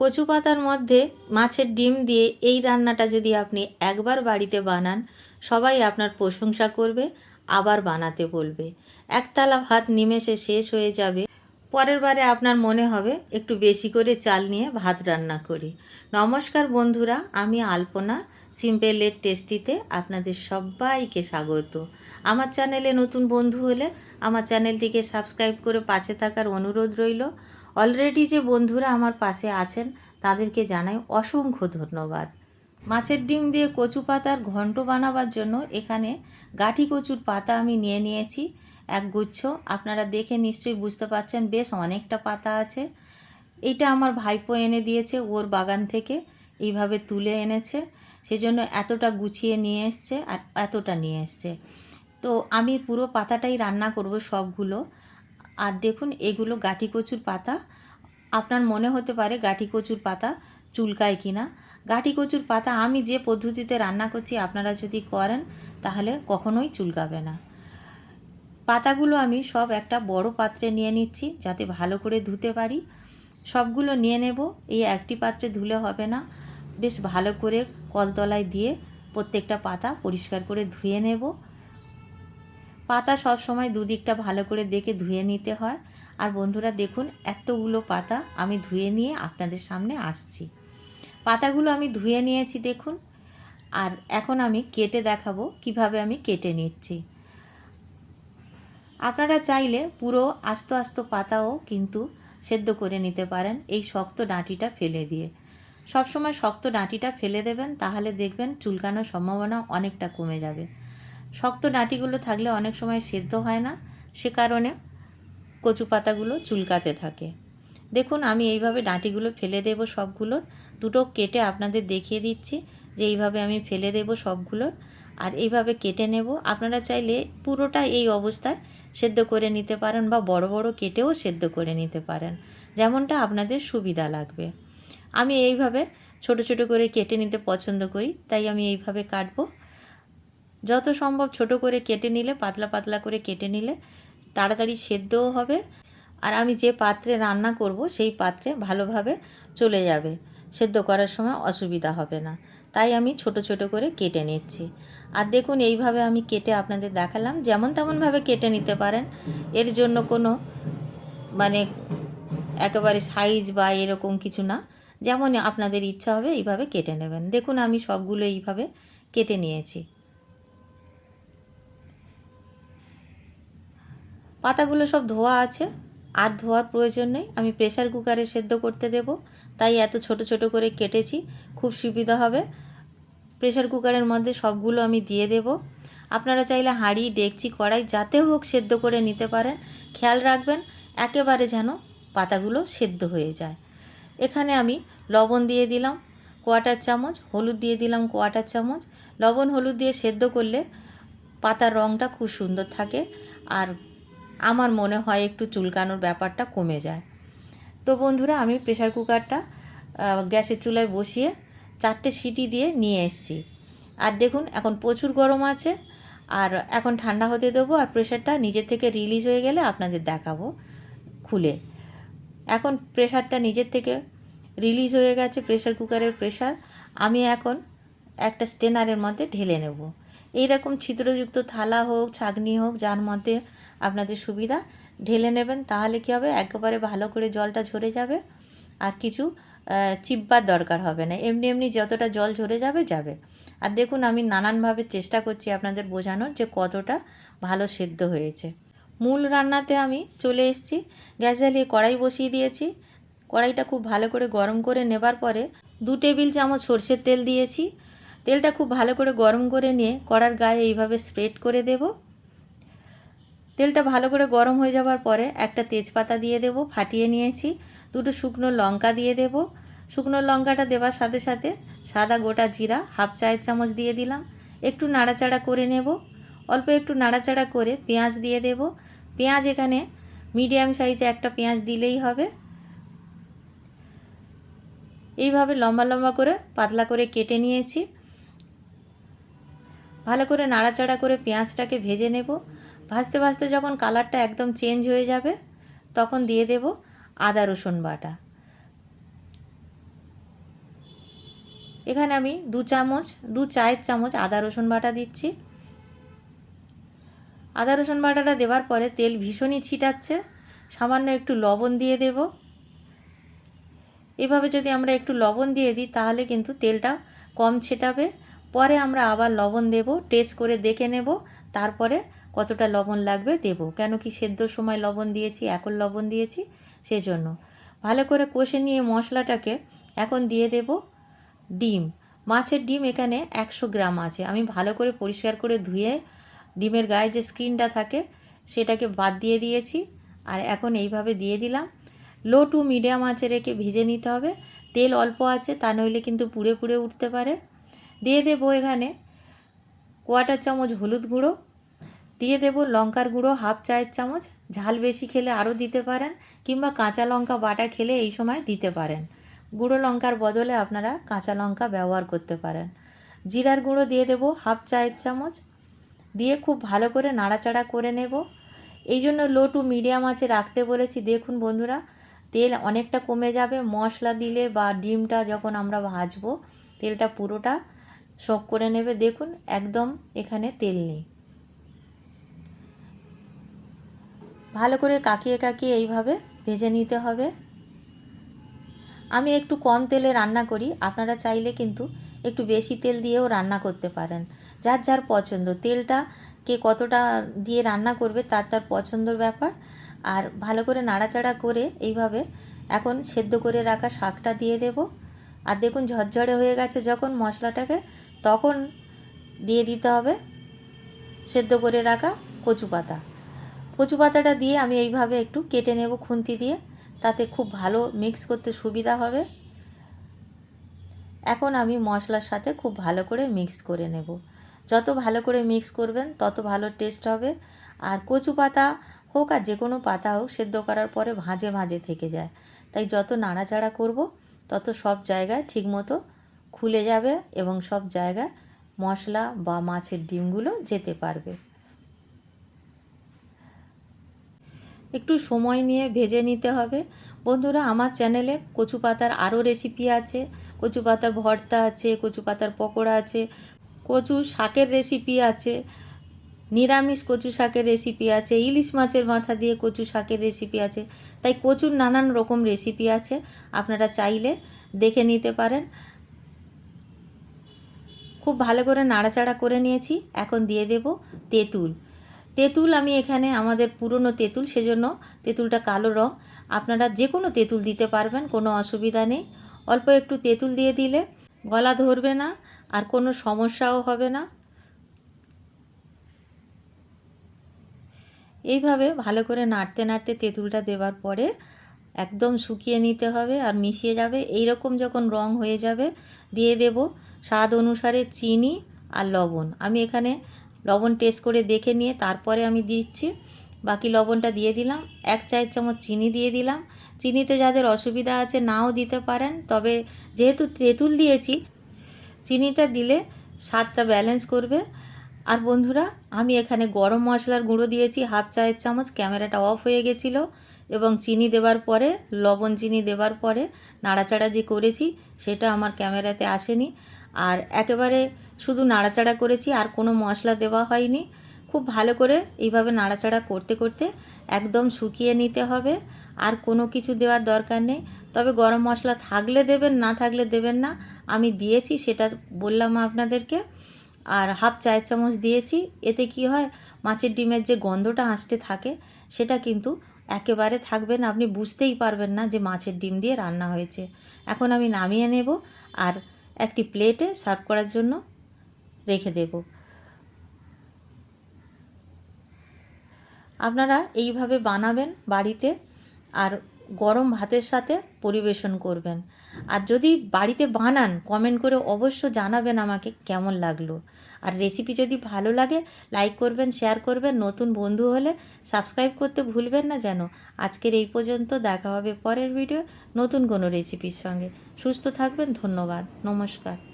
কচু পাতার মধ্যে মাছের ডিম দিয়ে এই রান্নাটা যদি আপনি একবার বাড়িতে বানান, সবাই আপনার প্রশংসা করবে, আবার বানাতে বলবে। একতলা ভাত নিমেষে শেষ হয়ে যাবে। পরের বারে আপনার মনে হবে একটু বেশি করে চাল নিয়ে ভাত রান্না করি। নমস্কার বন্ধুরা, আমি আলপনা সিম্পলের টেস্টিতে আপনাদের সবাইকে স্বাগত। আমার চ্যানেলে নতুন বন্ধু হলে আমার চ্যানেলটিকে সাবস্ক্রাইব করে পাশে থাকার অনুরোধ রইল। অলরেডি যে বন্ধুরা আমার পাশে আছেন, তাদেরকে জানাই অসংখ্য ধন্যবাদ। মাছের ডিম দিয়ে কচু পাতার ঘন্ট বানাবার জন্য এখানে গাঠি কচুর পাতা আমি নিয়ে নিয়েছি। এক গুচ্ছ, আপনারা দেখে নিশ্চয়ই বুঝতে পারছেন, বেশ অনেকটা পাতা আছে। এটা আমার ভাইপো এনে দিয়েছে, ওর বাগান থেকে এইভাবে তুলে এনেছে। সেজন্য এতটা গুছিয়ে নিয়ে এসছে আর এতটা নিয়ে এসছে। তো আমি পুরো পাতাটাই রান্না করব সবগুলো। আর দেখুন, এগুলো গাঠি কচুর পাতা। আপনার মনে হতে পারে গাঠি কচুর পাতা চুলকায় কিনা। গাঠি কচুর পাতা আমি যে পদ্ধতিতে রান্না করছি, আপনারা যদি করেন, তাহলে কখনোই চুলকাবে না। পাতাগুলো আমি সব একটা বড় পাত্রে নিয়ে নিচ্ছি, যাতে ভালো করে ধুতে পারি। সবগুলো নিয়ে নেব, এই একটি পাত্রে ধুলে হবে না। বেশ ভালো করে কলতলায় দিয়ে প্রত্যেকটা পাতা পরিষ্কার করে ধুয়ে নেব। পাতা সব সময় দুদিকটা ভালো করে দেখে ধুয়ে নিতে হয়। আর বন্ধুরা দেখুন এতগুলো পাতা আমি ধুয়ে নিয়ে আপনাদের সামনে আসছি। পাতাগুলো আমি ধুয়ে নিয়েছি দেখুন। আর এখন আমি কেটে দেখাবো কীভাবে আমি কেটে নিচ্ছি। আপনারা চাইলে পুরো আস্ত আস্ত পাতাও কিন্তু সেদ্ধ করে নিতে পারেন এই শক্ত ডাঁটিটা ফেলে দিয়ে। সবসময় শক্ত ডাঁটিটা ফেলে দেবেন, তাহলে দেখবেন চুলকানোর সম্ভাবনা অনেকটা কমে যাবে। শক্ত ডাঁটিগুলো থাকলে অনেক সময় সেদ্ধ হয় না, সে কারণে কচু পাতাগুলো চুলকাতে থাকে। দেখুন, আমি এইভাবে ডাঁটিগুলো ফেলে দেব সবগুলোর দুটো কেটে আপনাদের দেখিয়ে দিচ্ছি যে এইভাবে আমি ফেলে দেব সবগুলোর আর এইভাবে কেটে নেব। আপনারা চাইলে পুরোটা এই অবস্থায় সেদ্ধ করে নিতে পারেন বা বড় বড় কেটেও সেদ্ধ করে নিতে পারেন। যেমনটা আপনাদের সুবিধা লাগবে। আমি এইভাবে ছোট ছোট করে কেটে নিতে পছন্দ করি, তাই আমি এইভাবে কাটবো। যত সম্ভব ছোট করে কেটে নিলে, পাতলা পাতলা করে কেটে নিলে তাড়াতাড়ি সেদ্ধও হবে। আর আমি যে পাত্রে রান্না করব, সেই পাত্রে ভালোভাবে চলে যাবে। সেদ্ধ করার সময় অসুবিধা হবে না। তাই আমি ছোট ছোট করে কেটে নিচ্ছি। আর দেখুন, এইভাবে আমি কেটে আপনাদের দেখালাম। যেমন তেমনভাবে কেটে নিতে পারেন। এর জন্য কোনো মানে একেবারে সাইজ বা এরকম কিছু না। যেমন আপনাদের ইচ্ছা হবে, এইভাবে কেটে নেবেন। দেখুন, আমি সবগুলো এইভাবে কেটে নিয়েছি। পাতাগুলো সব ধোয়া আছে, আর ধোয়ার প্রয়োজন নেই। আমি প্রেশার কুকারে সেদ্ধ করতে দেব, তাই এত ছোট ছোট করে কেটেছি, খুব সুবিধা হবে। প্রেশার কুকারের মধ্যে সবগুলো আমি দিয়ে দেব। আপনারা চাইলে হাঁড়ি, ডেকচি, কড়াই যাতে হোক সেদ্ধ করে নিতে পারেন। খেয়াল রাখবেন, একেবারে যেন পাতাগুলো সেদ্ধ হয়ে যায়। এখানে আমি লবণ দিয়ে দিলাম কোয়াটার চামচ, হলুদ দিয়ে দিলাম কোয়াটার চামচ। লবণ, হলুদ দিয়ে সেদ্ধ করলে পাতার রঙটা খুব সুন্দর থাকে। আর আমার মনে হয় একটু চুলকানোর ব্যাপারটা কমে যায়। তো বন্ধুরা, আমি প্রেশার কুকারটা গ্যাসের চুলায় বসিয়ে চারটে সিটি দিয়ে নিয়ে এসেছি। আর দেখুন, এখন প্রচুর গরম আছে। আর এখন ঠান্ডা হতে দেবো আর প্রেশারটা নিজের থেকে রিলিজ হয়ে গেলে আপনাদের দেখাবো খুলে। এখন প্রেশারটা নিজের থেকে রিলিজ হয়ে গেছে প্রেশার কুকারের প্রেশার আমি এখন একটা স্টেনারের মধ্যে ঢেলে নেব। এইরকম ছিদ্রযুক্ত থালা হোক ছাগনি হোক, যার মধ্যে আপনাদের সুবিধা, ঢেলে নেবেন, তাহলে কী হবে? একেবারে ভালো করে জলটা ঝরে যাবে আর কিছু চিপবার দরকার হবে না। এমনি এমনি যতটা জল ঝরে যাবে যাবে। আর দেখুন, আমি নানানভাবে চেষ্টা করছি আপনাদের বোঝানোর যে কতটা ভালো সেদ্ধ হয়েছে। মূল রান্নাতে আমি চলে এসেছি। গ্যাস জ্বালিয়ে কড়াই বসিয়ে দিয়েছি। কড়াইটা খুব ভালো করে গরম করে নেবার পরে দু টেবিল চামচ সর্ষের তেল দিয়েছি। তেলটা খুব ভালো করে গরম করে নিয়ে কড়ার গায়ে এইভাবে স্প্রেড করে দেব। তেলটা ভালো করে গরম হয়ে যাওয়ার পরে একটা তেজপাতা দিয়ে দেব, ফাটিয়ে নিয়েছি। দুটো শুকনো লঙ্কা দিয়ে দেব। শুকনো লঙ্কাটা দেওয়ার সাথে সাথে সাদা গোটা জিরা হাফ চায়ের চামচ দিয়ে দিলাম। একটু নাড়াচাড়া করে নেব। অল্প একটু নাড়াচাড়া করে পেঁয়াজ দিয়ে দেব। পেঁয়াজ এখানে মিডিয়াম সাইজে একটা পেঁয়াজ দিলেই হবে। এইভাবে লম্বা লম্বা করে পাতলা করে কেটে নিয়েছি। ভালো করে নাড়াচাড়া করে পেঁয়াজটাকে ভেজে নেব। ভাজতে ভাজতে যখন কালারটা একদম চেঞ্জ হয়ে যাবে, তখন দিয়ে দেব আদা রসুন বাটা। এখানে আমি দু চামচ, দু চায়ের চামচ আদা রসুন বাটা দিচ্ছি। আদা রসুন বাটাটা দেওয়ার পরে তেল ভীষণই ছিটাচ্ছে। সামান্য একটু লবণ দিয়ে দেব। এভাবে যদি আমরা একটু লবণ দিয়ে দিই, তাহলে কিন্তু তেলটা কম ছেটাবে। পরে আমরা আবার লবণ দেব টেস্ট করে দেখে নেব, তারপরে কতটা লবণ লাগবে দেব। কেন কি সেদ্ধর সময় লবণ দিয়েছি, এখন লবণ দিয়েছি, সেজন্য। ভালো করে কষে নিয়ে মশলাটাকে এখন দিয়ে দেব ডিম। মাছের ডিম এখানে একশো গ্রাম আছে। আমি ভালো করে পরিষ্কার করে ধুয়ে ডিমের গায়ে যে স্ক্রিনটা থাকে, সেটাকে বাদ দিয়ে দিয়েছি। আর এখন এইভাবে দিয়ে দিলাম। লো টু মিডিয়াম আঁচে রেখে ভেজে নিতে হবে। তেল অল্প আছে, তা নইলে কিন্তু পুড়ে পুড়ে উঠতে পারে। দিয়ে দেবো এখানে কোয়াটার চামচ হলুদ গুঁড়ো, দিয়ে দেব লঙ্কার গুঁড়ো হাফ চায়ের চামচ, ঝাল বেশি খেলে আরও দিতে পারেন কিংবা কাঁচা লঙ্কা বাটা খেলে এই সময় দিতে পারেন। গুঁড়ো লঙ্কার বদলে আপনারা কাঁচা লঙ্কা ব্যবহার করতে পারেন। জিরার গুঁড়ো দিয়ে দেব হাফ চায়ের চামচ, দিয়ে খুব ভালো করে নাড়াচাড়া করে নেব। এই জন্য লো টু মিডিয়াম আঁচে রাখতে বলেছি। দেখুন বন্ধুরা, তেল অনেকটা কমে যাবে। মশলা দিলে বা ডিমটা যখন আমরা ভাজবো, তেলটা পুরোটা শোক করে নেবে। দেখুন, একদম এখানে তেল নেই। ভালো করে কাকিয়ে কাকিয়ে এইভাবে ভেজে নিতে হবে। আমি একটু কম তেলে রান্না করি। আপনারা চাইলে কিন্তু একটু বেশি তেল দিয়েও রান্না করতে পারেন। যার যার পছন্দ। তেলটা কে কতটা দিয়ে রান্না করবে তার তার পছন্দর ব্যাপার। আর ভালো করে নাড়াচাড়া করে এইভাবে এখন সেদ্ধ করে রাখা শাকটা দিয়ে দেব। আর দেখুন, ঝরঝরে হয়ে গেছে। যখন মশলাটাকে তখন দিয়ে দিতে হবে সেদ্ধ করে রাখা কচু পাতা। কচু পাতাটা দিয়ে আমি এইভাবে একটু কেটে নেব খুন্তি দিয়ে, তাতে খুব ভালো মিক্স করতে সুবিধা হবে। এখন আমি মশলার সাথে খুব ভালো করে মিক্স করে নেব। যত ভালো করে মিক্স করবেন, তত ভালো টেস্ট হবে। আর কচু পাতা হোক আর যে কোনো পাতা হোক, সেদ্ধ করার পরে ভাঁজে ভাঁজে থেকে যায়। তাই যত নাড়াচাড়া করব, তত সব জায়গায় ঠিকমতো খুলে যাবে এবং সব জায়গায় মশলা বা মাছের ডিমগুলো যেতে পারবে। একটু সময় নিয়ে ভেজে নিতে হবে। বন্ধুরা, আমার চ্যানেলে কচু পাতার আরও রেসিপি আছে। কচু পাতার ভর্তা আছে, কচু পাতার পকোড়া আছে, কচু শাকের রেসিপি আছে, নিরামিষ কচু শাকের রেসিপি আছে, ইলিশ মাছের মাথা দিয়ে কচু শাকের রেসিপি আছে। তাই কচুর নানান রকম রেসিপি আছে। আপনারা চাইলে দেখে নিতে পারেন। খুব ভালো করে নাড়াচাড়া করে নিয়েছি। এখন দিয়ে দেব তেঁতুল। তেঁতুল আমি এখানে আমাদের পুরনো তেঁতুল, সেজন্য তেঁতুলটা কালো রং। আপনারা যে কোনো তেঁতুল দিতে পারবেন, কোনো অসুবিধা নেই। অল্প একটু তেঁতুল দিয়ে দিলে গলা ধরবে না আর কোনো সমস্যাও হবে না। এইভাবে ভালো করে নাড়তে নাড়তে তেঁতুলটা দেওয়ার পরে একদম শুকিয়ে নিতে হবে আর মিশিয়ে যাবে। এই রকম যখন রং হয়ে যাবে, দিয়ে দেব স্বাদ অনুসারে চিনি আর লবণ। আমি এখানে লবণ টেস্ট করে দেখে নিয়ে তারপরে আমি দিচ্ছি। বাকি লবণটা দিয়ে দিলাম, এক চায়ের চামচ চিনি দিয়ে দিলাম। চিনিতে যাদের অসুবিধা আছে নাও দিতে পারেন, তবে যেহেতু তেঁতুল দিয়েছি, চিনিটা দিলে স্বাদটা ব্যালেন্স করবে। আর বন্ধুরা, আমি এখানে গরম মশলার গুঁড়ো দিয়েছি, হাফ চায়ের চামচ, ক্যামেরাটা অফ হয়ে গেছিল। এবং চিনি দেওয়ার পরে, লবণ চিনি দেওয়ার পরে নাড়াচাড়া যে করেছি, সেটা আমার ক্যামেরাতে আসেনি। আর একেবারে শুধু নাড়াচাড়া করেছি, আর কোনো মশলা দেওয়া হয়নি। খুব ভালো করে এইভাবে নাড়াচাড়া করতে করতে একদম শুকিয়ে নিতে হবে। আর কোনো কিছু দেওয়ার দরকার নেই। তবে গরম মশলা থাকলে দেবেন, না থাকলে দেবেন না, আমি দিয়েছি, সেটা বললাম আপনাদেরকে। আর হাফ চায়ের চামচ দিয়েছি, এতে কি হয়, মাছের ডিমের যে গন্ধটা আসতে থাকে, সেটা কিন্তু একেবারে থাকবেন আপনি বুঝতেই পারবেন না যে মাছের ডিম দিয়ে রান্না হয়েছে। এখন আমি নামিয়ে নেব আর একটি প্লেটে সার্ভ করার জন্য রেখে দেব। আপনারা এইভাবে বানাবেন বাড়িতে আর গরম ভাতের সাথে পরিবেশন করবেন। আর যদি বাড়িতে বানান কমেন্ট করে অবশ্য জানাবেন আমাকে কেমন লাগল। আর রেসিপি যদি ভালো লাগে লাইক করবেন শেয়ার করবেন, নতুন বন্ধু হলে সাবস্ক্রাইব করতে ভুলবেন না যেন। আজকের এই পর্যন্ত দেখা হবে পরের ভিডিও নতুন কোনো রেসিপির সঙ্গে। সুস্থ থাকবেন, ধন্যবাদ, নমস্কার।